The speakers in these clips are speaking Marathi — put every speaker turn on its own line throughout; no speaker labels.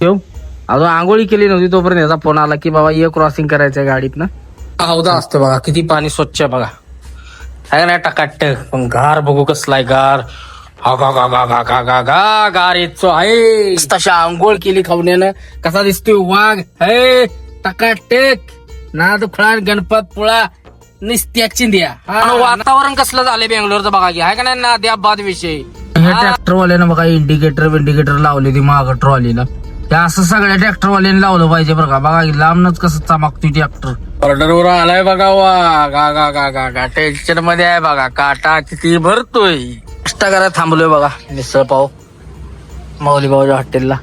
ठेव. अजून आंघोळी केली नव्हती तोपर्यंत याचा फोन आला की बाबा ये क्रॉसिंग करायचंय गाडीत ना. हौदा असतो बघा किती पाणी स्वच्छ आहे बघा. आहे ना टकाटक. पण गार बघू कसलाय गार. गा गा गा गा गा गा गा गार येतो आहे. तशा आंघोळ केली खावण्यानं कसा दिसतोय वाघ? हे टकाटक. नाद खुळा गणपत पुळा. निस्त्या चिंद्या हा, वातावरण कसलं झालंय बेंगलोरचं बघा की. आहे का नाही ना द्या बाद विषय हे. ट्रॅक्टरवाल्यानं बघा इंडिकेटर विंडिकेटर लावले ती माग ट्रॉलीला हे असं सगळ्या ट्रॅक्टरवाल्याने लावलं पाहिजे बरं का. बघा लांबनच कसं चमकतोय ट्रॅक्टर ऑर्डरवर आलाय बघा वा. गा गा गा गा गा. टेन्शनमध्ये आहे बघा. काटा किती भरतोय. कष्ट करा थांबलोय बघा. मिसळ पाव. माऊली भाऊच्या हॉटेलला.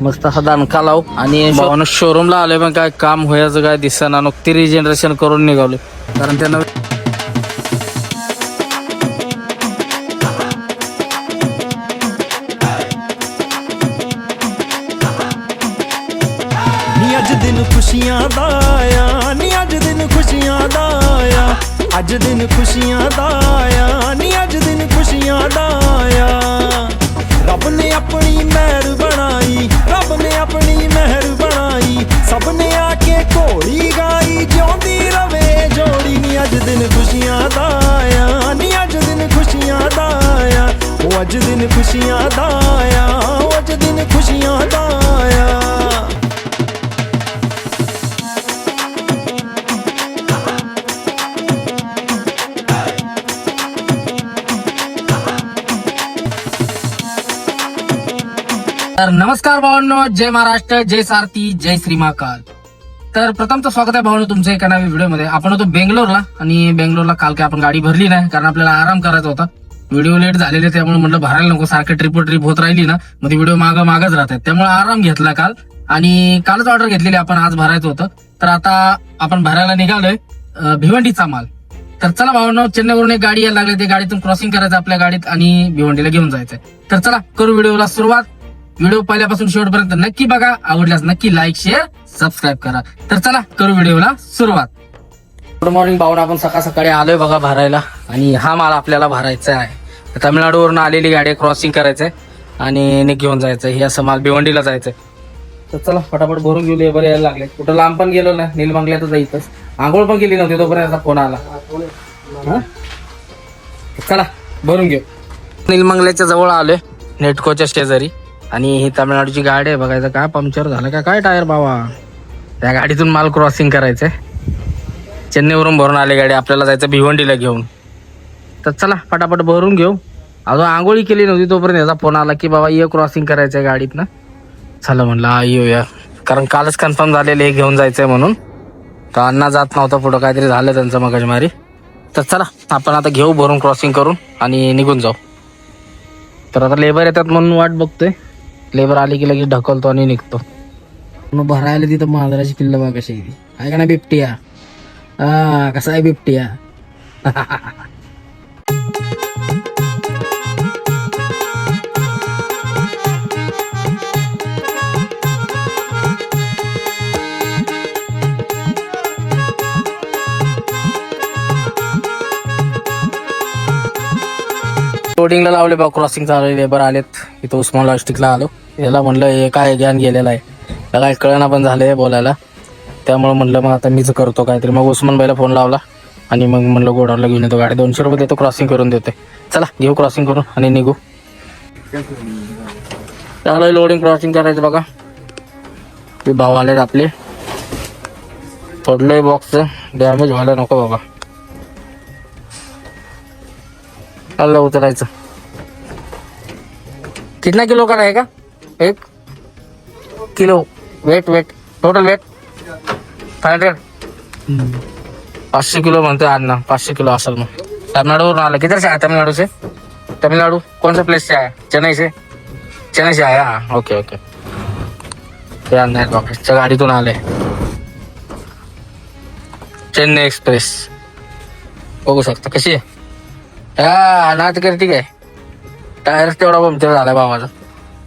मस्त असा दणका लाव. आणि भावानं शोरूमला आलोय पण काय काम व्हायचं काय दिसना नुकती रिजनरेशन करून निघालोय. कारण त्यांना
ਖੁਸ਼ੀਆਂ ਦਾ ਆਇਆ ਨੀ ਅੱਜ ਦਿਨ ਖੁਸ਼ੀਆਂ ਦਾ ਆ ਅੱਜ ਦਿਨ ਖੁਸ਼ੀਆਂ ਦਾ ਆ ਨੀ ਅੱਜ ਦਿਨ ਖੁਸ਼ੀਆਂ ਦਾ ਆ ਰੱਬ ਨੇ ਆਪਣੀ ਮਿਹਰ ਬਣਾਈ, ਰੱਬ ਨੇ ਆਪਣੀ ਮਿਹਰ ਬਣਾਈ। ਸਭ ਨੇ ਆ ਕੇ ਘੋੜੀ ਗਾਈ, ਜਿਉਂਦੀ ਰਵੇ ਜੋੜੀ। ਨੀ ਅੱਜ ਦਿਨ ਖੁਸ਼ੀਆਂ ਦਾ ਆ ਨੀ ਅੱਜ ਦਿਨ ਖੁਸ਼ੀਆਂ ਦਾ ਆ ਉਹ ਅੱਜ ਦਿਨ ਖੁਸ਼ੀਆਂ ਦਾ
जय महाराष्ट्र जय सारथी जय श्री महाकाल तर प्रथमचं स्वागत आहे भाऊ तुमच्या एका नवीन व्हिडिओमध्ये. आपण होतो बेंगलोरला आणि बेंगलोरला काल काय आपण गाडी भरली नाही कारण आपल्याला आराम करायचा होता. व्हिडिओ लेट झालेले त्यामुळे म्हटलं भरायला नको सारखे ट्रिप ट्रिप होत राहिली ना मग ती व्हिडिओ मागं मागच राहतात त्यामुळे आराम घेतला काल. आणि कालच ऑर्डर घेतलेली आपण आज भरायचं होतं. तर आता आपण भरायला निघालोय भिवंडीचा माल. तर चला भावांनो चेन्नईवरून एक गाडी यायला लागली त्या गाडीतून क्रॉसिंग करायचं आपल्या गाडीत आणि भिवंडीला घेऊन जायचंय. तर चला करू व्हिडिओला सुरुवात. व्हिडिओ पहिल्यापासून शेवटपर्यंत नक्की बघा. आवडल्यास नक्की लाईक शेअर सबस्क्राईब करा. तर चला करू व्हिडिओला सुरुवात. Good morning Bhavana. आपण सकाळ सकाळी आलोय बघा भरायला. आणि हा माल आपल्याला भरायचा आहे. तामिळनाडूवरून आलेली गाडी क्रॉसिंग करायचंय. आणि ने घेऊन जायचं हे असं माल भिवंडीला जायचंय. तर चला फटाफट भरून घेऊ लेबर यायला लागले. कुठं लांब पण गेलो नाही. तर जायचंच आंघोळ पण गेली नव्हती तोपर्यंत फोन आला. हा? चला भरून घेऊ. नीलमंगल्याच्या जवळ आलोय. नेटकोच्या शेजारी. आणि ही तामिळनाडूची गाडी आहे बघायचं काय पंक्चर झालं का? काय टायर बाबा? त्या गाडीतून माल क्रॉसिंग करायचं आहे चेन्नईवरून भरून आली गाडी आपल्याला जायचं भिवंडीला घेऊन. तर चला फटाफट भरून घेऊ. अजून आंघोळी केली नव्हती तोपर्यंत याचा फोन आला की बाबा ये क्रॉसिंग करायचं आहे गाडीतनं. चला म्हणलं हा येऊया. कारण कालच कन्फर्म झालेलं हे घेऊन जायचं आहे म्हणून. तर अण्णा जात नव्हता पुढं काहीतरी झालं त्यांचं मगजमारी. तर चला आपण आता घेऊ भरून क्रॉसिंग करून आणि निघून जाऊ. तर आता लेबर येतात म्हणून वाट बघतोय. लेबर आली की लगेच ढकलतो आणि निघतो. मग भरायला तिथं मांजराची पिल्ल बघा कशी आहे का ना बिबटिया? हा कसा आहे बिबटिया? लोडिंगला लावले बा क्रॉसिंग चालू लेबर आलेत. इथं उस्मान लॉजिस्टिकला आलो. याला म्हणलं हे काय ज्ञान गेलेलं आहे? त्याला काय कळणा पण झालंय बोलायला. त्यामुळे म्हणलं मग आता मीच करतो काहीतरी. मग उस्मान भाईला फोन लावला आणि मग म्हणलं गोडावला घेऊन येतो गाडी. दोनशे रुपये देतो क्रॉसिंग करून देते चला घेऊ क्रॉसिंग करून आणि निघू. त्याला लोडिंग क्रॉसिंग करायचं बघा. ते भाव आलेत आपले. पडलंय बॉक्स डॅमेज व्हायला नको बाबा. चाललं उतरायचं. कितना किलो का रहेगा? एक kilo. Weight weight. Total weight five hundred पाचशे किलो म्हणते अण्णा पाचशे किलो असेल मग तमिळनाडूवरून आलं किधर से आया तमिलनाडु से? तमिलनाडु? कौन सा प्लेस से आया? चेन्नई से? चेन्नई से आया? हाँ ओके ओके ते आहेत ऑफिसच्या गाडीतून आले चेन्नई एक्सप्रेस। बघू शकता कशी हा? ना तर ठीक आहे टायर तेवढा पंक्चर झालाय भावाचा.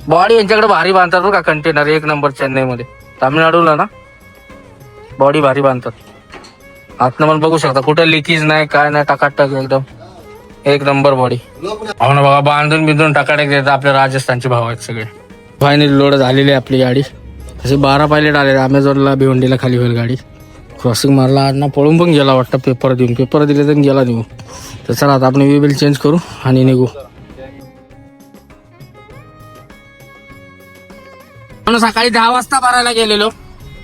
बॉडी यांच्याकडे भारी बांधतात बरं का कंटेनर एक नंबर चेन्नईमध्ये. तामिळनाडूला ना? बॉडी भारी बांधतात. आतनं पण बघू शकता कुठं लिकेज नाही काय नाही टाकाटक एकदम. एक नंबर बॉडी हो ना बघा बांधून बिंधून टाकाटक देतात आपल्या राजस्थानचे भाव आहेत सगळे. फायनली लोड झालेली आहे आपली गाडी. तसे बारा पायलट आले अमेझॉनला भिवंडीला खाली होईल गाडी. क्रॉसिंग मारला अण्णा पळून पण गेला वाटतं पेपर देऊन. पेपर दिले तर गेला निघू तर चला आता आपण वी बिल चेंज करू आणि निघू. आपण सकाळी दहा वाजता भरायला गेलेलो.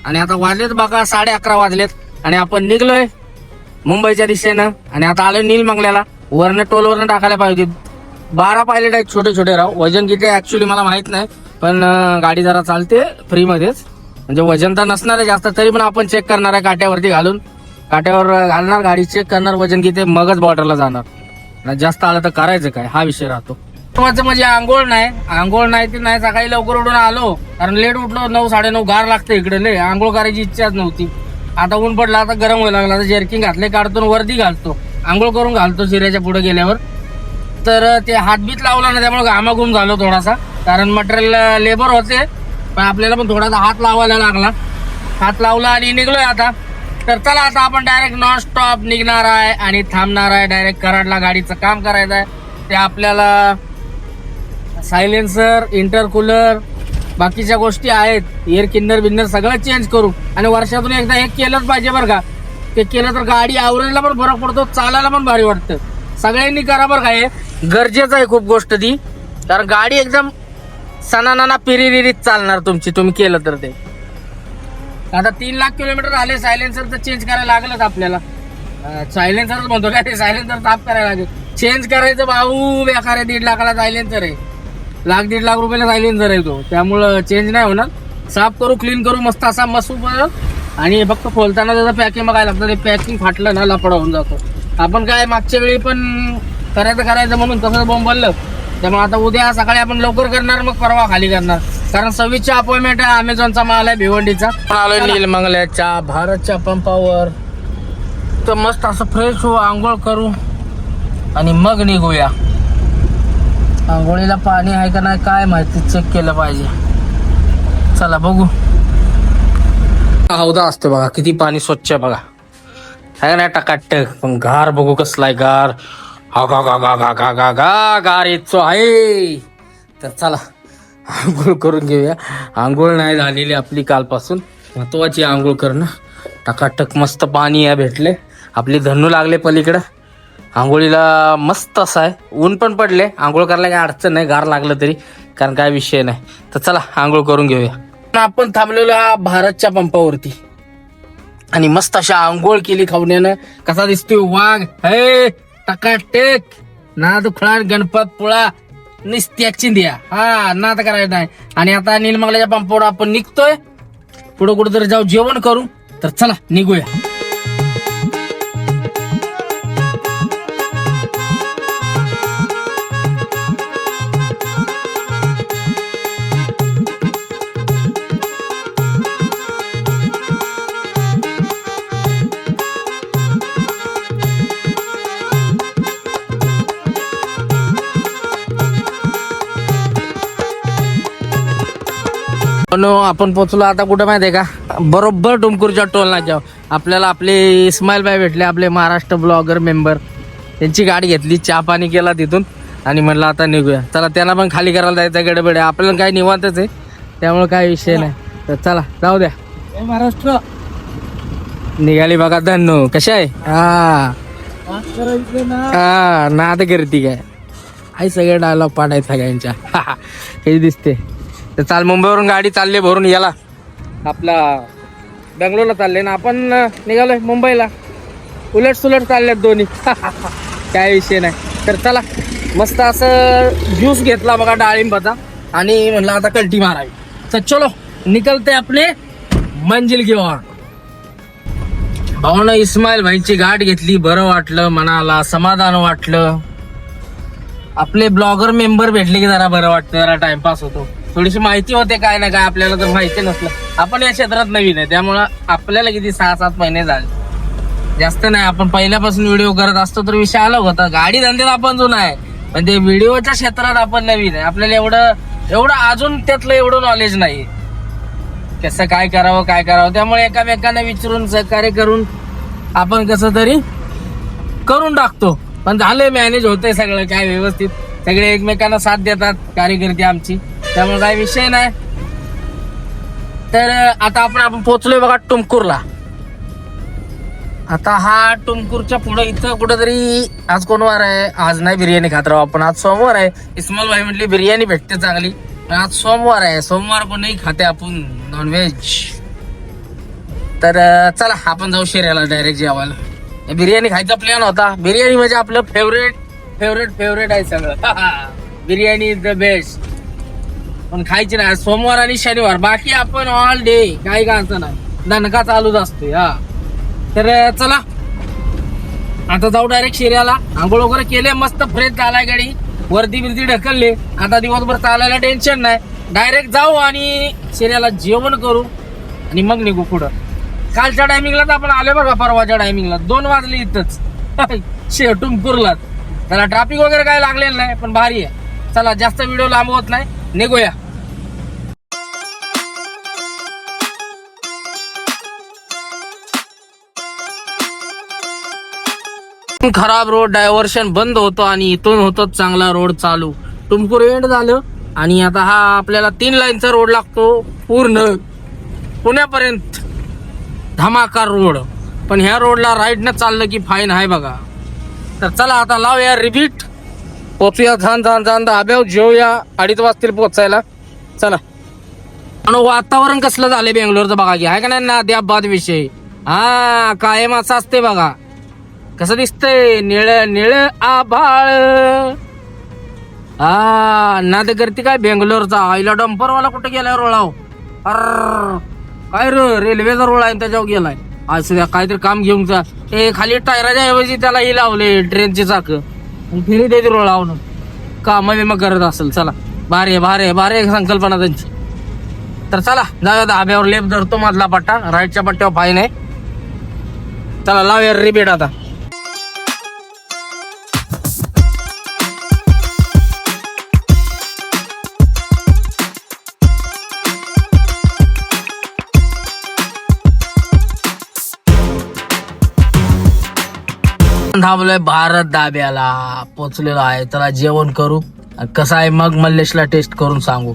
आणि आता वाजलेत बघा साडे अकरा वाजलेत. आणि आपण निघलोय मुंबईच्या दिशेनं. आणि आता आलो नील मंगल्याला. वरनं टोलवरनं टाकायला पाहिजे. बारा पायलट आहेत छोटे छोटे राव. वजन किती ऍक्च्युली मला माहीत नाही. पण गाडी जरा चालते फ्रीमध्येच म्हणजे वजन तर नसणार आहे जास्त तरी पण आपण चेक करणार आहे काट्यावरती घालून. काट्यावर घालणार गाडी चेक करणार वजन किती मगच बॉर्डरला जाणार. जास्त आलं तर करायचं काय? हा विषय राहतो. महत्वाचं म्हणजे आंघोळ नाही. आंघोळ नाही ती नाही. सकाळी लवकर उठून आलो. कारण लेट उठलो नऊ साडेनऊ गार लागते इकडे लय. आंघोळ करायची इच्छाच नव्हती. आता ऊन पडला आता गरम व्हायला लागला. आता जर्किंग घातले काढतो वर्दी वरती घालतो. आंघोळ करून घालतो शिऱ्याच्या पुढे गेल्यावर. तर ते हातबीत लावला ना त्यामुळे घामाघूम झालो थोडासा. कारण मटेरियल लेबर होते. पण आपल्याला पण थोडासा हात लावायला लागला. हात लावला आणि निघलोय आता. तर चला आता आपण डायरेक्ट नॉन स्टॉप निघणार आहे आणि थांबणार आहे. डायरेक्ट कराडला गाडीचं काम करायचं आहे. ते आपल्याला सायलेन्सर इंटरकूलर बाकीच्या गोष्टी आहेत. एअर किन्नर बिन्नर सगळं चेंज करू. आणि वर्षातून एकदा हे केलंच पाहिजे बरं का. ते केलं तर गाडी आवरेजला पण फरक पडतो चालायला पण भारी वाटतं. सगळ्यांनी करा बरं का हे. गरजेचं आहे खूप गोष्ट ती. कारण गाडी एकदम सणानाना पिरिरिरीत चालणार तुमची तुम्ही केलं तर ते. आता तीन लाख किलोमीटर आले सायलेन्सर तर चेंज करायला लागलंच आपल्याला. सायलेन्सरच म्हणतो का ते सायलेन्सर ताप करायला लागेल. चेंज करायचं भाऊ बेकार आहे दीड लाखाला सायलेन्सर आहे. लाख दीड लाख रुपयाला सायलेन्सर आहे तो. त्यामुळं चेंज नाही होणार. साफ करू क्लीन करू मस्त असा मसू आणि फक्त खोलताना त्याचं पॅकिंग बघायला लागतं ते पॅकिंग फाटलं ना लपडा होऊन जातो. आपण काय मागच्या वेळी पण करायचं करायचं म्हणून तसंच बोंबललं त्यामुळे आता उद्या सकाळी आपण लवकर करणार मग परवा खाली करणार. कारण सव्वीसची अपॉइंटमेंट आहे अमेझॉनचा माल आहे भिवंडीचा. आलोय नीलमंगल्याच्या भारतच्या पंपावर तर मस्त असं फ्रेश हो आंघोळ करू. आणि मग निघूया. आंघोळीला पाणी आहे का नाही काय माहिती चेक केलं पाहिजे. चला बघू. हौदा असतो बघा किती पाणी स्वच्छ आहे बघा. आहे ना टकाटक? पण गार बघू कसलाय गार. हा गा गा गा गा गा गा गा गार येतो आहे. तर चला आंघोळ करून घेऊया. आंघोळ नाही झालेली आपली कालपासून. महत्वाची आंघोळ करणं. टकाटक मस्त पाणी या भेटले. आपली धन्नू लागले पलीकडं. आंघोळीला मस्त असं आहे. ऊन पण पडले. आंघोळ करायला काही अडचण नाही गार लागलं तरी. कारण काय विषय नाही. तर चला आंघोळ करून घेऊया. आपण थांबलेलो भारतच्या पंपावरती. आणि मस्त अशा आंघोळ केली खावण्यानं कसा दिसतोय वाघ? हे टकाटेक. ना दुखणार गणपत पुळा. निस्त्या द्या हा तर करायचं नाही. आणि आता नीलमंगलाच्या पंपावर आपण निघतोय. पुढे कुठेतरी जाऊ जेवण करू. तर चला निघूया. पण आपण पोचलो आता कुठं माहितीये का? बरोबर डुमकुरच्या टोल नाक्यावर. आपल्याला आपले इस्माईल भाई भेटले आपले महाराष्ट्र ब्लॉगर मेंबर त्यांची गाडी घेतली चहा पाणी केला तिथून. आणि म्हणलं आता निघूया. चला त्यांना पण खाली करायला जायचं गडबड आहे. आपल्याला काही निवांतच आहे. त्यामुळे काय विषय नाही. तर चला जाऊ द्या. महाराष्ट्र. निघाली बघा धन्नू. कशा आहे? हा. हा नाद करती काय? आई सगळे डायलॉग पाडाय सगळ्यांच्या. हे दिसते तर चाल मुंबईवरून गाडी चालली भरून याला. आपला बेंगलोरला चालले ना आपण निघालोय मुंबईला. उलट सुलट चालल्यात दोन्ही. काय विषय नाही. तर चला मस्त असं ज्यूस घेतला बघा डाळिंबाचा. आणि म्हणलं आता कल्टी मारावी. तर चलो निकलते आपले मंजिल की ओर भाऊनं इस्माईल भाईची गाठ घेतली बरं वाटलं मनाला समाधान वाटलं. आपले ब्लॉगर मेंबर भेटले की जरा बरं वाटतं जरा टाइमपास होतो. थोडीशी माहिती होते काय ना काय आपल्याला तर माहिती नसलं. आपण या क्षेत्रात नवीन आहे त्यामुळं आपल्याला किती सहा सात महिने झाले. जास्त नाही आपण पहिल्यापासून व्हिडिओ करत असतो तर विषय आला हो होता. गाडी धंद्यात आपण जुना आहे पण ते व्हिडिओच्या क्षेत्रात आपण नवीन आहे. आपल्याला एवढं एवढं अजून त्यातलं एवढं नॉलेज नाही. कसं काय करावं काय करावं त्यामुळे एकामेकांना विचारून सहकार्य करून आपण कसं तरी करून टाकतो. पण झालंय मॅनेज होतंय सगळं काय व्यवस्थित. सगळे एकमेकांना साथ देतात कार्यकर्ते आमची. त्यामुळे काही विषय नाही. तर आता आपण आपण पोहोचलोय बघा टुमकूरला. आता हा टुमकूरच्या पुढे इथं कुठेतरी आज कोण वार आहे? आज नाही बिर्याणी खात राहू आपण. आज सोमवार आहे. इस्माल भाई म्हटली बिर्याणी भेटते चांगली. पण आज सोमवार आहे. सोमवार कोणही खाते आपण. नॉनव्हेज तर चला आपण जाऊ शिर्याला डायरेक्ट जेवायला. बिर्याणी खायचा प्लॅन होता. बिर्याणी म्हणजे आपलं फेवरेट फेवरेट फेवरेट आहे सगळं. बिर्याणी इज द बेस्ट पण खायची नाही. सोमवार आणि शनिवार. बाकी आपण ऑल डे काही का नाही. दणका चालूच असतो हा. तर चला. आता जाऊ डायरेक्ट शिर्याला आंघोळ वगैरे केले मस्त फ्रेश झालाय गाडी. वरती बिरती ढकलले. आता दिवसभर चालायला टेन्शन नाही. डायरेक्ट जाऊ आणि शिर्याला जेवण करू आणि मग निघू पुढं. कालच्या टायमिंगला तर आपण आले बघा परवाच्या टायमिंगला दोन वाजले इथंच. शे टुमकुरला त्याला ट्रॅफिक वगैरे काय लागलेलं नाही पण भारी आहे. चला जास्त व्हिडिओ लांब होत नाही. निघूया. खराब रोड डायव्हर्शन बंद होतो आणि इथून होतो चांगला रोड चालू. टुमकूर एंड झालं आणि आता हा आपल्याला तीन लाईनचा रोड लागतो पूर्ण. पुण्यापर्यंत धमाकार रोड पण ह्या रोडला राईटनं चाललं की फाईन आहे बघा. तर चला आता लावूया रिपीट पोचूया छान छान छान धाब्यावर जेवूया अडीच वाजतील पोचायला. चला. आणि वातावरण कसलं झालंय बेंगलोरचं बघा की आहे का नाही ना बाद विषय? हा कायम असं असते बघा. कसं दिसतंय? निळ निळ आभाळ. हा नाद करते काय बेंगलोरचा? आईला डंपरवाला कुठे गेलाय रोळाव? अर काय र रेल्वेचा रोळ आहे त्याच्यावर गेलाय. असू द्या काहीतरी काम घेऊन जा. ए खाली टायराच्या ऐवजी त्याला ही लावले ट्रेनची चाक. फिरी द्यायची रोळावून काम बिम करत असेल चला. भारी आहे भारी आहे भारी आहे संकल्पना त्यांची. तर चला जाऊया धाब्यावर लेप धरतो मधला पट्टा. राईटच्या पट्ट्यावर फाईन आहे. चला लावूया रिपीट आता. थांबलोय भारत दाब्याला पोचलेलो आहे. त्याला जेवण करू. कसं आहे मग मल्लेशला टेस्ट करून सांगू.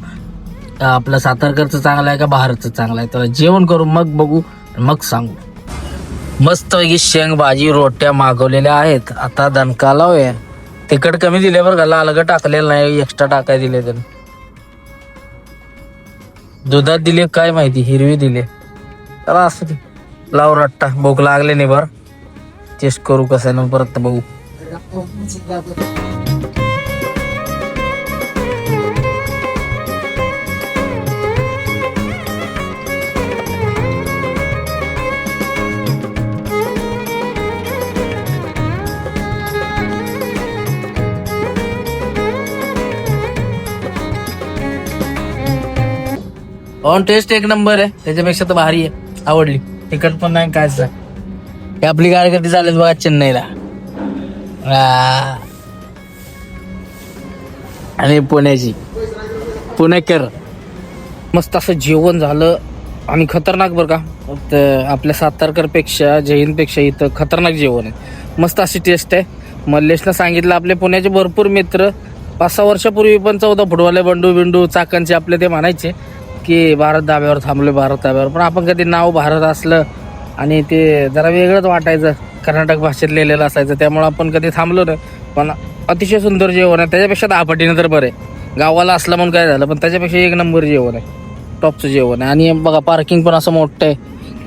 आपलं सातारकरचं चांगलं आहे का भारतचं चांगलं आहे? त्याला जेवण करू मग बघू मग सांगू. मस्त शेंग भाजी रोट्या मागवलेल्या आहेत. आता दणका लावूया. तिकट कमी दिले बरं का? लालग टाकलेलं नाही एक्स्ट्रा टाकाय दिले त्याने. दुधात दिले काय माहिती? हिरवी दिले. चला असं लावू लाव रट्टा. भूक लागले नाही बरं. टेस्ट करू कसं आहे ना परत बघू. ऑन टेस्ट एक नंबर आहे त्याच्यापेक्षा तर भारी आहे आवडली. तिकट पण नाही कायच नाही. हे आपली गाडी चालेल बघा चेन्नईला. आणि पुण्याची. पुणेकर. मस्त असं जेवण झालं आणि खतरनाक बरं का. तर आपल्या सातारकरपेक्षा जैनपेक्षा इथं खतरनाक जेवण आहे. मस्त अशी टेस्ट आहे. मल्लेशनं सांगितलं आपले पुण्याचे भरपूर मित्र पाच सहा वर्षापूर्वी पण चौदा फुटवाले बंडू बिंडू चाकणचे आपले ते म्हणायचे की भारत धाब्यावर थांबलो भारत धाब्यावर. पण आपण कधी नाव भारत असलं आणि ते जरा वेगळंच वाटायचं. कर्नाटक भाषेत लिहिलेलं असायचं. त्यामुळं आपण कधी थांबलो नाही. पण अतिशय सुंदर जेवण आहे. त्याच्यापेक्षा दहा पटीनं तर बरं आहे. गावाला असलं म्हणून काय झालं पण त्याच्यापेक्षा एक नंबर जेवण आहे. टॉपचं जेवण आहे. आणि बघा पार्किंग पण असं मोठं आहे.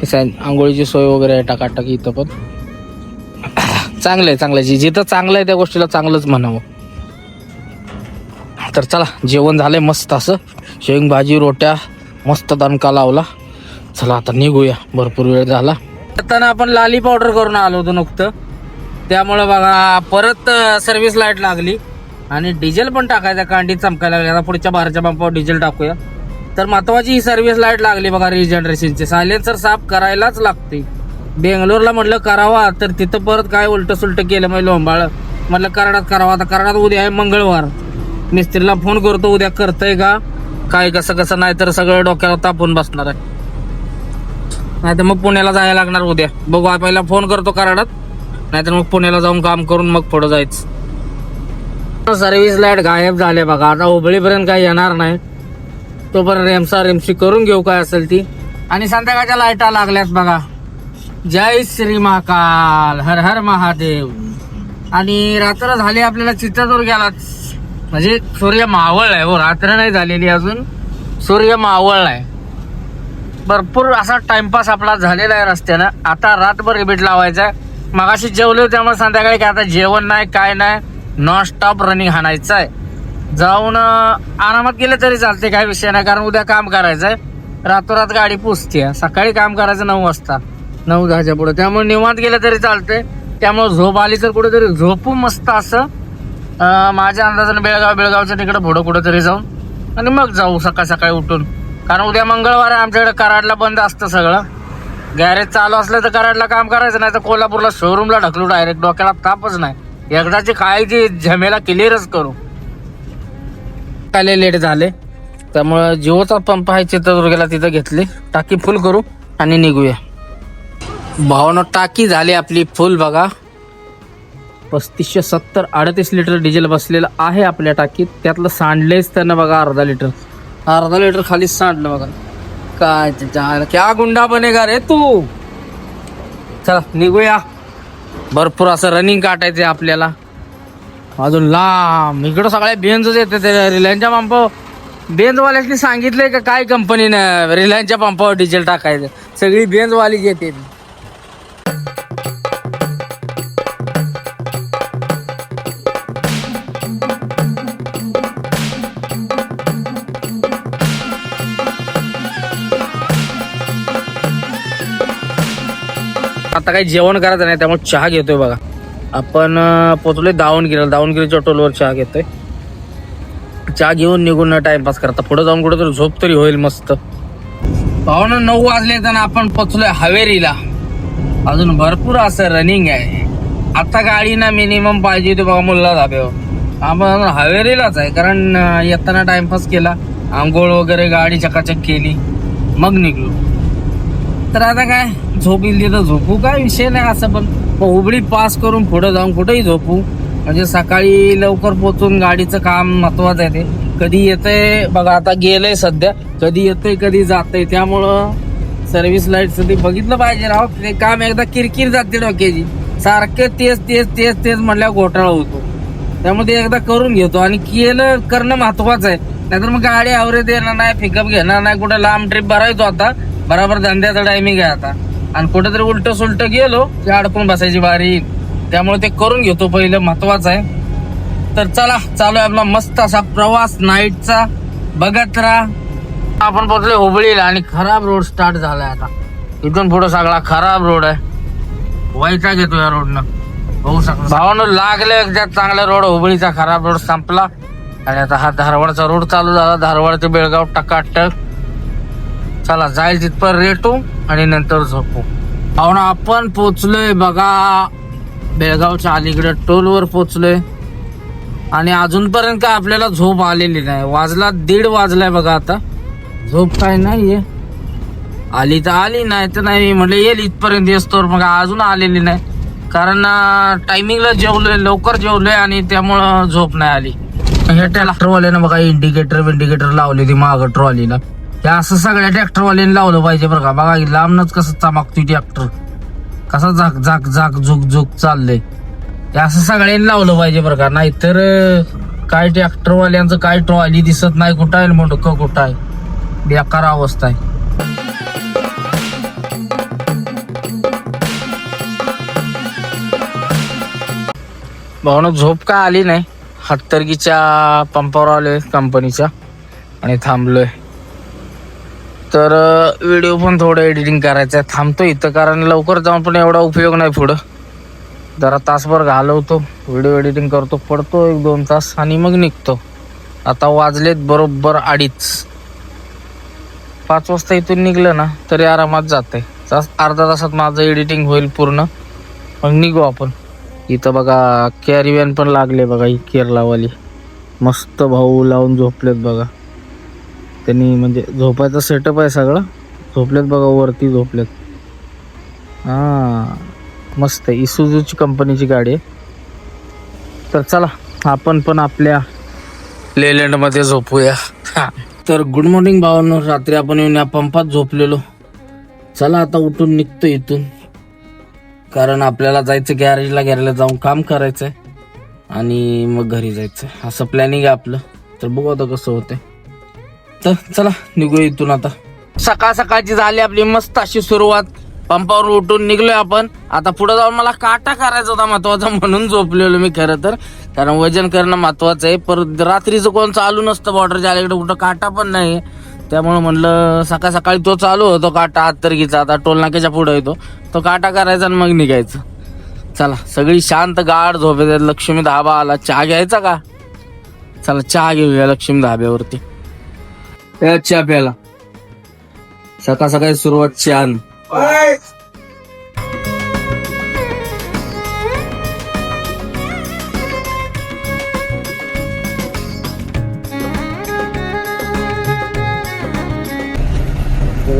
कसं आंघोळीची सोय वगैरे आहे टाकाटाक इथं पण. चांगलं आहे चांगलं आहे. जिथं चांगलं आहे त्या गोष्टीला चांगलंच म्हणावं. तर चला जेवण झालंय मस्त असं. शेंग भाजी रोट्या मस्त दणका लावला. चला आता निघूया. भरपूर वेळ झाला. आता आपण लाली पावडर करून आलो होतो नुकतं. त्यामुळं बघा परत सर्व्हिस लाइट लागली. आणि डिझेल पण टाकायचा कांडी चमकायला लागली. आता पुढच्या बारच्या पंपावर डिझेल टाकूया. तर महत्वाची ही सर्व्हिस लाइट लागली बघा रिजनरेशनची सायलेन्सर साफ करायलाच लागते. बेंगलोरला म्हटलं करावा. तर तिथं परत काय उलट सुलट केलं म्हणजे लोंबाळ. म्हटलं कराडात करावा. आता कराडात उद्या आहे मंगळवार. मिस्त्रीला फोन करतो उद्या करतय का? काय कसं कसं नाही तर सगळं डोक्यावर तापून बसणार आहे. नाहीतर मग पुण्याला जायला लागणार उद्या. बघू पहिला फोन करतो कराडात. नाहीतर मग पुण्याला जाऊन काम करून मग पुढं जायचं. सर्व्हिस लाइट गायब झाले बघा. आता हुबळीपर्यंत काही येणार नाही. तोपर्यंत रेमसा रेमसी करून घेऊ काय असेल ती. आणि संध्याकाळच्या लाईटा लागल्यात बघा. जय श्री महाकाल. हर हर महादेव. आणि रात्र झाली आपल्याला चित्रदुर्ग्याला म्हणजे सूर्य मावळ आहे हो. रात्र नाही झालेली अजून. सूर्य मावळ आहे भरपूर असा टाइमपास आपला झालेला आहे रस्त्यानं. आता रातभर रिबीट लावायचा मगाशी जेवलो त्यामुळे संध्याकाळी काय आता जेवण नाही काय नाही नॉन स्टॉप रनिंग हाणायचं आहे. जाऊन आरामात गेलं तरी चालते काय विषय नाही कारण उद्या काम करायचं आहे रातोरात गाडी पुसते सकाळी काम करायचं नऊ वाजता. नऊ दहाच्या पुढे. त्यामुळे निवांत गेलं तरी चालते त्यामुळे झोप आली तर कुठेतरी झोपू मस्त असं. माझ्या अंदाजाने बेळगाव बेळगावच्या तिकडे पुढं कुठेतरी जाऊन. आणि मग जाऊ सकाळ सकाळी उठून. कारण उद्या मंगळवार आहे आमच्याकडे कराडला बंद असतं सगळं. गॅरेज चालू असलं तर कराडला काम करायचं नाही तर कोल्हापूरला शोरूमला ढकलू डायरेक्ट डोक्याला तापच नाही. एकदाची काळजी झमेला क्लिअरच करू. काय लेट झाले त्यामुळं जिओचा पंप आहे चित्रदुर्गेला तिथं घेतले. टाकी फुल करू आणि निघूया. भावनं टाकी झाली आपली फुल बघा. पस्तीसशे सत्तर अडतीस लिटर डिझेल बसलेलं आहे आपल्या टाकीत. त्यातलं सांडलेच त्यांना बघा अर्धा लिटर अर्धा लिटर खालीच सांडलं बघा. काय त्याच्या क्या गुंडा बनेगा रे तू? चला निघूया. भरपूर असं रनिंग काटायचं आहे आपल्याला. अजून लांब. इकडं सगळ्या बेंजच येते ते रिलायन्सच्या पंप बेंजवाल्यासनी सांगितलंय का काय कंपनीनं रिलायन्सच्या पंपावर डिझेल टाकायचं. सगळी बेंजवाली येते आता काही जेवण करायचं नाही त्यामुळे चहा घेतोय बघा. आपण पोचलोय दावणगिरीला. दावणगिरीच्या टोलवर चहा घेतोय. चहा घेऊन निघून न टाइमपास करता. पुढे जाऊन कुठेतरी झोप तरी होईल मस्त. पाहुणं नऊ वाजले तर आपण पोचलोय हवेरीला अजून भरपूर असं रनिंग आहे. आता गाडी ना मिनिमम पाहिजे होती बघा मुलगा धाब्यावर. आपण हवेरीलाच आहे कारण येताना टाइमपास केला. आंघोळ वगैरे गाडी चकाचक केली. मग निघलो. तर आता काय? झोप येईल तिथं झोपू? काय विषय नाही असं पण पण हुबळी पास करून पुढं जाऊन कुठेही झोपू. म्हणजे सकाळी लवकर पोचून गाडीचं काम महत्वाचं आहे ते. कधी येतंय बघा आता गेलंय सध्या. कधी येतंय कधी जातंय. त्यामुळं सर्व्हिस लाइट सध्या बघितलं पाहिजे. राव ते काम एकदा किरकिर जाते डोक्याची. सारखे तेच तेच तेच तेच म्हटल्यावर घोटाळा होतो. त्यामुळे ते एकदा करून घेतो. आणि केलं करणं महत्वाचं आहे. नाहीतर मग गाडी आवरे देणार नाही पिकअप घेणार नाही. कुठं लांब ट्रिप भरायचो आता. बराबर धंद्याचा टायमिंग आहे आता. आणि कुठेतरी उलट सुलट गेलो की अडकून बसायची बारी येईल. त्यामुळे ते करून घेतो पहिलं महत्वाचं आहे. तर चला चालू आहे आपला मस्त असा प्रवास नाईटचा. बघत राहा. आपण पोहोचले हुबळीला आणि खराब रोड स्टार्ट झालाय आता. इथून पुढे सगळा खराब रोड आहे. वाईचा घेतो या रोडनं होऊ शकतो. भावानं लागलं एकदा चांगला रोड हुबळीचा खराब रोड संपला. आणि आता हा धारवाडचा रोड चालू झाला. धारवाड ते बेळगाव टकाटक. चला जाईल तिथपर रेटू आणि नंतर झोपू. भावना आपण पोचलोय बघा. बेळगावच्या अलीकडे टोलवर पोचलोय. आणि अजूनपर्यंत काय आपल्याला झोप आलेली नाही. वाजला दीड वाजलाय बघा आता. झोप काय नाहीये. आली तर आली नाही तर नाही. म्हटलं येईल इथपर्यंत येतो मग अजून आलेली नाही. कारण टायमिंगला जेवलोय लवकर जेवलोय आणि त्यामुळं झोप नाही आली. हे ट्रॅक्टरवाल्यानं बघा इंडिकेटर विंडिकेटर लावले ती मागं ट्रॉलीला. हे असं सगळ्या ट्रॅक्टरवाल्याने लावलं पाहिजे बरं का. बघा लांबनच कसं चमकतोय ट्रॅक्टर कसा झाक झाक झाक झुक झुक चाललंय. हे असं सगळ्यांनी लावलं पाहिजे बरं का. नाहीतर काय ट्रॅक्टरवाल्यांचं काय ट्रॉली दिसत नाही. कुठं आहे मोठं कुठं आहे? बेकार अवस्था आहे. भावना झोप का आली नाही? हत्तरगीच्या पंपावर आलोय कंपनीच्या आणि थांबलोय. तर व्हिडिओ पण थोडं एडिटिंग करायचं आहे थांबतो इथं कारण लवकर जाऊन पण एवढा उपयोग नाही पुढं. जरा तासभर घालवतो व्हिडिओ एडिटिंग करतो पडतो एक दोन तास आणि मग निघतो. आता वाजलेत बरोबर अडीच. पाच वाजता इथून निघलं ना तरी आरामात जाते अर्धा तासात माझं एडिटिंग होईल पूर्ण. मग निघू आपण. इथं बघा कॅरीवॅन पण लागले बघा ही केरलावाली. मस्त भाऊ लावून झोपलेत बघा. त्यांनी म्हणजे झोपायचा सेटअप आहे सगळं. झोपलेत बघा वरती झोपलेत. हां मस्त आहे. इसुजूची कंपनीची गाडी आहे. तर चला आपण पण आपल्या लेलँडमध्ये झोपूया. तर गुड मॉर्निंग भावांनो. रात्री आपण येऊन या पंपात झोपलेलो. चला आता उठून निघतो इथून. कारण आपल्याला जायचं गॅरेजला गॅरेजला जाऊन काम करायचंय. आणि मग घरी जायचं असं प्लॅनिंग आहे आपलं. तर बघू आता कसं होतंय. तर चला निघू इथून आता. सकाळ सकाळची झाली आपली मस्त अशी सुरुवात. पंपावर उठून निघलोय आपण. आता पुढे जाऊन मला काटा करायचा होता महत्त्वाचा म्हणून झोपलेलो मी खरं तर. कारण वजन करणं महत्वाचं आहे. पर रात्रीचं कोण चालू नसतं बॉर्डरच्या अलीकडे कुठं काटा पण नाही. त्यामुळे म्हणलं सकाळ सकाळी तो चालू होतो काटा आतर्गीचा आता टोल नाक्याच्या पुढे येतो. तो काटा करायचा आणि मग निघायचं. चला सगळी शांत गाढ झोपेत लक्ष्मी धाबा आला. चहा घ्यायचा का? चला चहा घेऊया लक्ष्मी धाब्यावरती. ए, चहा प्यायला. सकाळ सकाळी सुरुवात छान.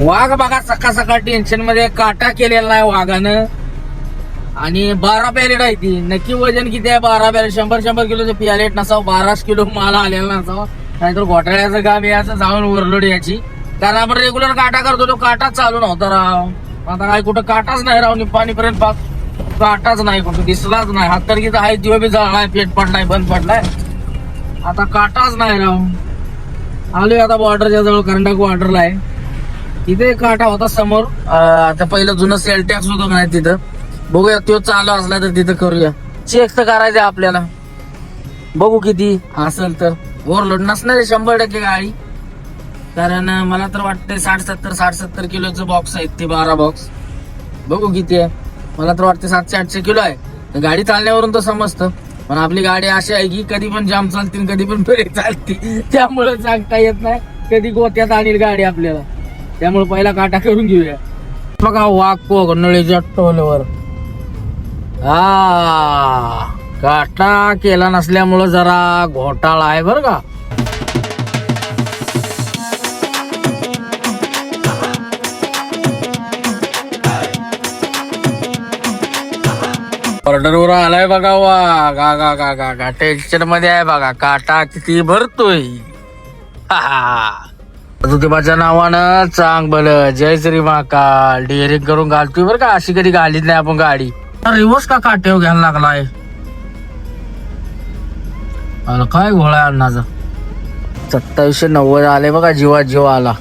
वाघ बघा सकाळ सकाळ टेन्शनमध्ये काटा केलेला आहे वाघानं. आणि बारा पॅलेट आहे ती. नक्की वजन किती आहे? बारा पॅलेट. शंभर शंभर किलोचं पॅलेट नसावं. बाराच किलो माल आलेला नसावा. नाहीतर घोटाळ्याचं काम याचं जाऊन ओरलोड याची कारण आपण रेग्युलर काटा करतो तो काटाच चालू नव्हता राव. आता काय कुठं काटाच नाही राव निपाणीपर्यंत पाक काटाच नाही कुठं दिसलाच नाही. हात तर आहे दिवा बी जळलाय पेट पडलाय बंद पडलाय. आता काटाच नाही राव. आलोय आता बॉर्डरच्या जवळ कर्नाटक बॉर्डरला आहे तिथे काटा होता समोर. आता पहिलं जुनं सेल टॅक्स होतं नाही तिथं. बघूया तो चालू असला तर तिथं करूया. चेक तर करायचं आहे आपल्याला. बघू किती असेल तर. ओव्हरलोड नसणार आहे शंभर टक्के गाडी. कारण मला तर वाटतंय साठ सत्तर साठ सत्तर किलोचं बॉक्स आहेत ते बारा बॉक्स बघू किती आहे. मला तर वाटतं सातशे आठशे किलो आहे. तर गाडी चालण्यावरून तर समजतं. पण आपली गाडी अशी आहे की कधी पण जाम चालतील कधी पण ब्रेक चालतील. त्यामुळे सांगता येत नाही कधी गोत्यात आणील गाडी आपल्याला. त्यामुळे पहिला काटा करून घेऊया. बघा वाघ नळीच्या टोलवर. हा काटा केला नसल्यामुळं जरा घोटाळा आहे बरं का? ऑर्डरवर आलाय बघा वा. गा गा गा गा गा. टेन्शनमध्ये आहे बघा. काटा किती भरतोय. हा, हा. नावानं चांग बल. जय श्री महाकाल. डिअरिंग करून घालतोय बरं का? अशी कधी घालीत नाही आपण गाडी. रिवर्स का काटे घ्यायला लागलाय? आला काय घोळा अन्नाचा? सत्तावीसशे नव्वद आले बघा जीवा जीव आला.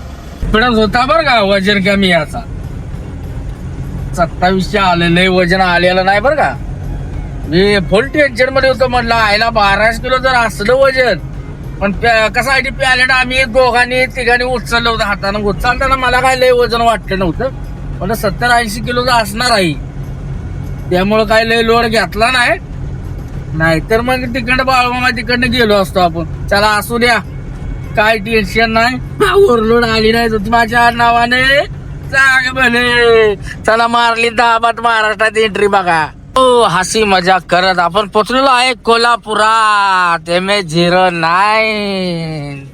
पिढत होता बरं का वजन कमी याचा? सत्तावीसशे आलेलं वजन आलेलं नाही बरं का? मी फुल टेन्शनमध्ये होतो म्हटलं आयला बाराशे किलो जर असलं वजन पण कसं आहे ते पॅलेट आम्ही दोघांनी तिघांनी उचललं होतं हातानं. उचलताना मला काय लय वजन वाटलं नव्हतं. पण सत्तर ऐंशी किलोचं असणार आहे त्यामुळं काय लय लोड घेतला नाही. नाहीतर मग तिकडं बाळमामा तिकडनं गेलो असतो आपण. चला असू द्या. काय टेन्शन नाही. ओरलोड आली नाही तर माझ्या नावाने चांग भले चला मारली दाबात महाराष्ट्रात एंट्री बघा. ओ हसी मजाक करत आपण पोचलेलो आहे कोल्हापुरात. एम ए झिरो नाईन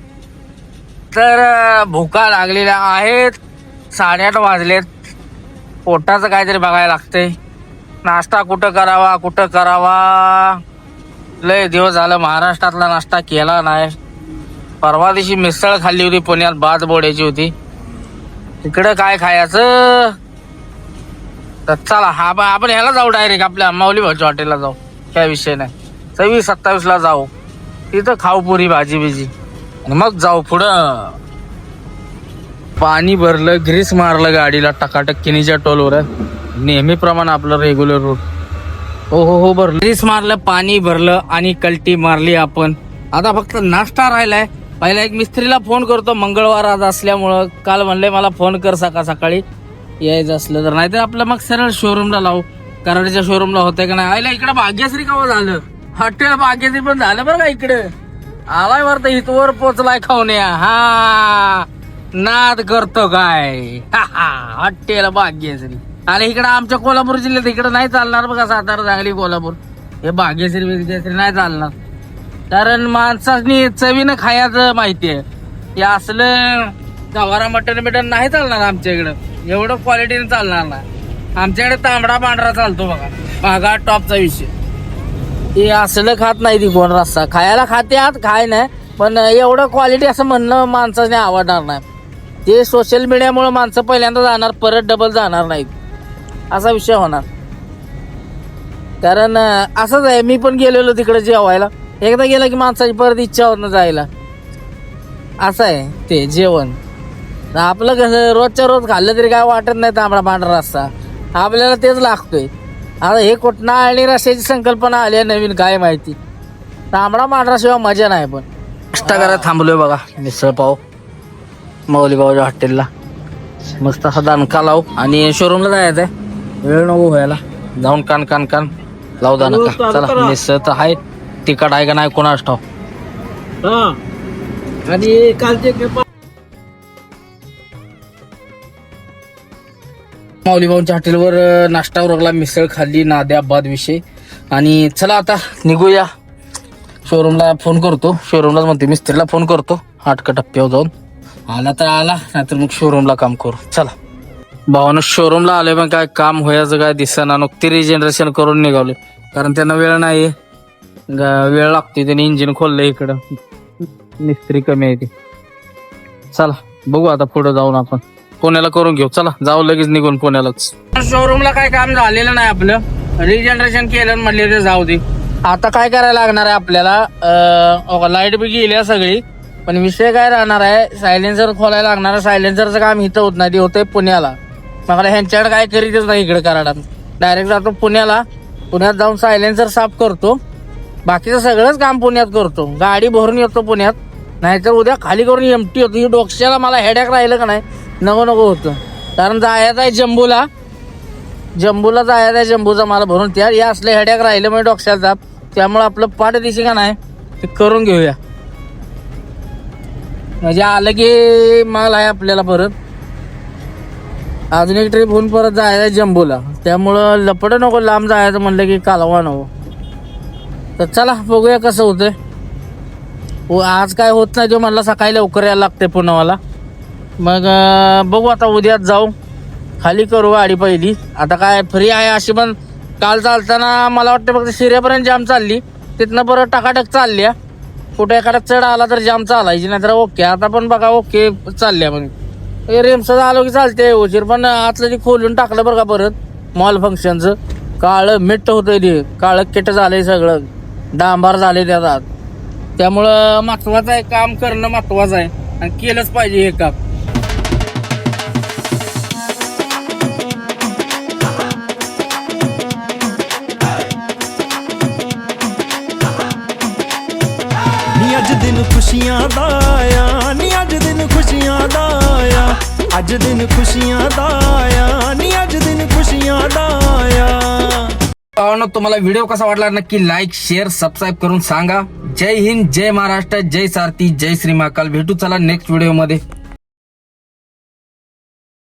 तर भुका लागलेल्या आहेत. साडेआठ वाजलेत. पोटाचं काहीतरी बघायला लागतंय. नाश्ता कुठं करावा कुठं करावा? लय दिवस झालं महाराष्ट्रातला नाश्ता केला नाही. परवा दिवशी मिसळ खाल्ली होती पुण्यात भात बोड्याची होती. तिकडं काय खायचं? तर चला हा बा- आपण ह्याला जाऊ डायरेक्ट आपल्या माऊली भाजी हॉटेलला जाऊ. काय विषय नाही. सव्वीस सत्तावीसला जाऊ. तिथं खाऊ पुरी भाजी बिजी. आणि मग जाऊ पुढं. पाणी भरलं ग्रीस मारलं गाडीला टकाटक किनीच्या टोलवर. नेहमीप्रमाणे आपलं रेग्युलर रूट हो हो हो भरलं रिस मारलं पाणी भरलं आणि कल्टी मारली आपण. आता फक्त नाश्ता राहिलाय. पहिला एक मिस्त्रीला फोन करतो मंगळवार आज असल्यामुळं. काल म्हणले मला फोन कर सकाळ सकाळी. यायचं असलं तर. नाही तर आपलं मग सरळ शोरूमला लावू. कराडीच्या शोरूमला होतंय का नाही? आयला इकडे भाग्यश्री कवा झालं. हॉटेल भाग्यश्री पण झालं बरं का इकडे. आलाय वर तर इथवर पोचलाय खावण्या हा. नाद करतो काय हा. हॉटेल भाग्यश्री. अरे इकडं आमच्या कोल्हापूर जिल्ह्यात इकडं नाही चालणार बघा सातारा सांगली कोल्हापूर. हे भाग्यश्री विद्याश्री नाही चालणार. कारण माणसांनी चवीनं खायचं माहितीये हे असलं गवारा मटन बिटन नाही चालणार आमच्या इकडं. एवढं क्वालिटीने चालणार नाही. आमच्याकडे तांबडा पांढरा चालतो बघा. भागा टॉपचा विषय. हे असलं खात नाही ती कोण रस्ता खायला खाते आत खाय नाही. पण एवढं क्वालिटी असं म्हणणं माणसाने आवडणार नाही. ते सोशल मीडियामुळे माणसं पहिल्यांदा जाणार परत डबल जाणार नाहीत. असा विषय होणार. कारण असंच आहे मी पण गेलेलो तिकडे जेवायला. एकदा गेला की माणसाची परत इच्छा होत ना जायला. असं आहे ते जेवण. आपलं कसं रोजच्या रोज खाल्लं तरी काय वाटत नाही तांबडा पांढरा रस्ता आपल्याला तेच लागतोय. आता हे कुठनं आणि रस्त्याची संकल्पना आली आहे नवीन काय माहिती. तांबडा पांढरा शिवाय मजा नाही पण. नाश्ता करायला थांबलोय बघा मिसळ पाव. माऊली भाऊच्या हॉटेलला. मस्त असा दणका लावू. आणि शोरूमला जायचं आहे वेळ नको व्हायला जाऊन कान कान कान. लावू दणका चला मिसळ तर आहे. तिखट आहे का नाही कोणाच ठाव
आणि कालचे
माऊली भाऊंच्या हॉटेलवर नाश्ता उरकला मिसळ खाल्ली नाद्या बाद विषय. आणि चला आता निघूया. शोरूमला फोन करतो. शोरूमलाच म्हणते मिस्त्रीला फोन करतो. आटका टप्प्यावर जाऊन. आला तर आला नाहीतर मग शोरूमला काम करू. चला. भावानं शोरूमला आले पण काय काम होयाचं काय दिसना. नुकती रिजनरेशन करून निघाले कारण त्यांना वेळ नाही वेळ लागते त्यांनी इंजिन खोललं इकडं. मिस्त्री कमी आहे ती. चला बघू आता पुढे जाऊन आपण. पुण्याला करून घेऊ. चला जाऊ लगेच निघून पुण्यालाच. शोरूमला काय काम झालेलं नाही आपलं. रिजनरेशन केलं म्हणले ते जाऊ दे. आता काय करायला लागणार आहे आपल्याला? लाइट बी गेली सगळी. पण विषय काय राहणार आहे? सायलेन्सर खोलायला लागणार आहे. सायलेन्सरचं काम इथं होत नाही. ते होतंय पुण्याला. मला ह्यांच्याकडे काय करीतच नाही इकडे कराडात. डायरेक्ट जातो पुण्याला. पुण्यात जाऊन सायलेन्सर साफ करतो. बाकीचं सगळंच काम पुण्यात करतो. गाडी भरून येतो पुण्यात. नाहीतर उद्या खाली करून एमटी होतो. ही डोक्याला मला हेडॅक राहिलं का नाही? नको नको होतं. कारण जायचं आहे जम्बूला. जम्बूला जायचं आहे जम्बूचा मला भरून. त्या या असले हेडॅक राहिले म्हणजे डोक्याला जाप. त्यामुळे आपलं पाठ दिशी का नाही? ते करून घेऊया. म्हणजे आलं की माल आहे आपल्याला परत. अजून एक ट्रिप होऊन परत जायचं आहे जम्बूला. त्यामुळं लपड नको लांब जायचं म्हणलं की कालवा नको. तर चला बघूया कसं होतंय. हो आज काय होत नाही तो म्हणला सकाळी लवकर यायला लागते पुण्यावाला मग बघू आता उद्याच जाऊ. खाली करू गाडी पहिली. आता काय फ्री आहे अशी पण काल चालताना मला वाटतं फक्त शिर्यापर्यंत जाम चालली. तिथनं परत टाकाटक चालली कुठे एखादा चढ आला तर जाम चालायची नाहीतर ओके आता पण बघा ओके चालल्या मग. रेमचं आलो की चालते उशीर पण आतलं ते खोलून टाकलं बरं का परत मॉल फंक्शनचं काळं मिट्ट होतंय ते काळं किट झालंय सगळं डांबार झाले त्यात आत त्यामुळं महत्वाचं आहे काम करणं महत्वाचं आहे आणि केलंच पाहिजे हे काम
ਨੀ ਅੱਜ ਦਿਨ ਖੁਸ਼ੀਆਂ ਦਾ ਆਇਆ ਨੀ ਅੱਜ ਦਿਨ ਖੁਸ਼ੀਆਂ ਦਾ ਆਇਆ ਅੱਜ ਦਿਨ ਖੁਸ਼ੀਆਂ ਦਾ ਆਇਆ ਨੀ ਅੱਜ ਦਿਨ ਖੁਸ਼ੀਆਂ ਦਾ ਆਇਆ
भावांनो तुम्हाला व्हिडिओ कसा वाटला नक्की लाईक शेअर सबस्क्राईब करून सांगा जय हिंद जय महाराष्ट्र जय सारथी जय श्री महाकाल भेटू चला नेक्स्ट व्हिडिओ मध्ये